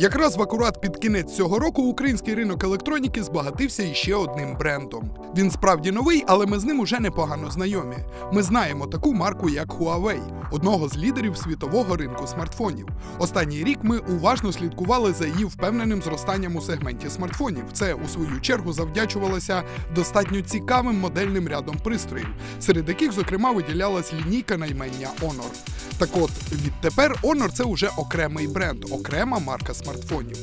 Якраз в акурат під кінець цього року український ринок електроніки збагатився іще одним брендом. Він справді новий, але ми з ним уже непогано знайомі. Ми знаємо таку марку, як Huawei, одного з лідерів світового ринку смартфонів. Останній рік ми уважно слідкували за її впевненим зростанням у сегменті смартфонів. Це у свою чергу завдячувалося достатньо цікавим модельним рядом пристроїв, серед яких, зокрема, виділялась лінійка наймення Honor. Так от, відтепер Honor це вже окремий бренд, окрема марка смартфонів.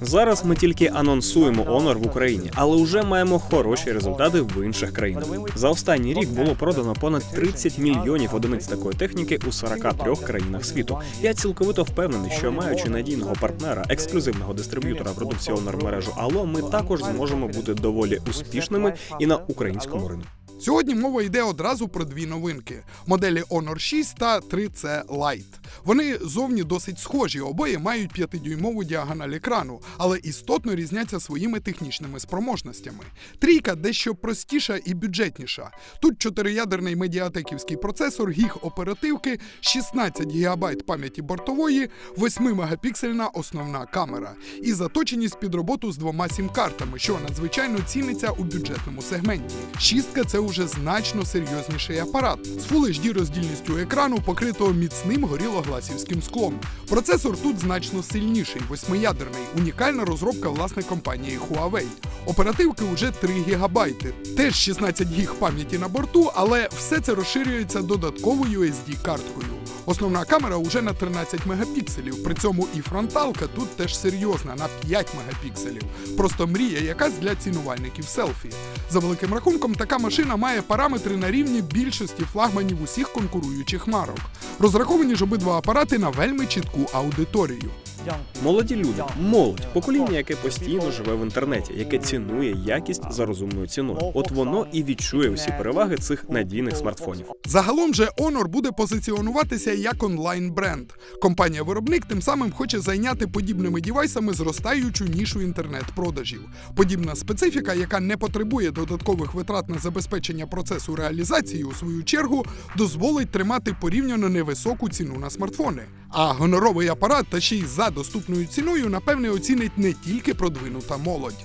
Зараз ми тільки анонсуємо Honor в Україні, але вже маємо хороші результати в інших країнах. За останній рік було продано понад 30 мільйонів одиниць такої техніки у 43 країнах світу. Я цілковито впевнений, що маючи надійного партнера, ексклюзивного дистриб'ютора продукції Honor мережу Allo, ми також зможемо бути доволі успішними і на українському ринку. Сьогодні мова йде одразу про дві новинки: моделі Honor 6 та 3C Lite. Вони зовні досить схожі, обоє мають 5-дюймову діагональ екрану, але істотно різняться своїми технічними спроможностями. Трійка дещо простіша і бюджетніша. Тут чотириядерний медіатеківський процесор, гіг оперативки, 16 ГБ пам'яті бортової, 8-мегапіксельна основна камера і заточеність під роботу з двома сім-картами, що надзвичайно ціниться у бюджетному сегменті. Шістка це уже значно серйозніший апарат з Full HD роздільністю екрану, покритого міцним горілогласівським склом. Процесор тут значно сильніший, восьмиядерний, унікальна розробка власне компанії Huawei. Оперативки вже 3 ГБ, теж 16 гіг пам'яті на борту, але все це розширюється додатковою SD-карткою. Основна камера уже на 13 мегапікселів, при цьому і фронталка тут теж серйозна на 5 мегапікселів. Просто мрія якась для цінувальників селфі. За великим рахунком, така машина має параметри на рівні більшості флагманів усіх конкуруючих марок. Розраховані ж обидва апарати на вельми чітку аудиторію. Молоді люди, молодь, покоління, яке постійно живе в інтернеті, яке цінує якість за розумною ціною. От воно і відчує всі переваги цих надійних смартфонів. Загалом же Honor буде позиціонуватися як онлайн-бренд. Компанія-виробник тим самим хоче зайняти подібними дівайсами зростаючу нішу інтернет-продажів. Подібна специфіка, яка не потребує додаткових витрат на забезпечення процесу реалізації, у свою чергу дозволить тримати порівняно невисоку ціну на смартфони. А гоноровий апарат та ще й за доступною ціною, напевне, оцінить не тільки продвинута молодь.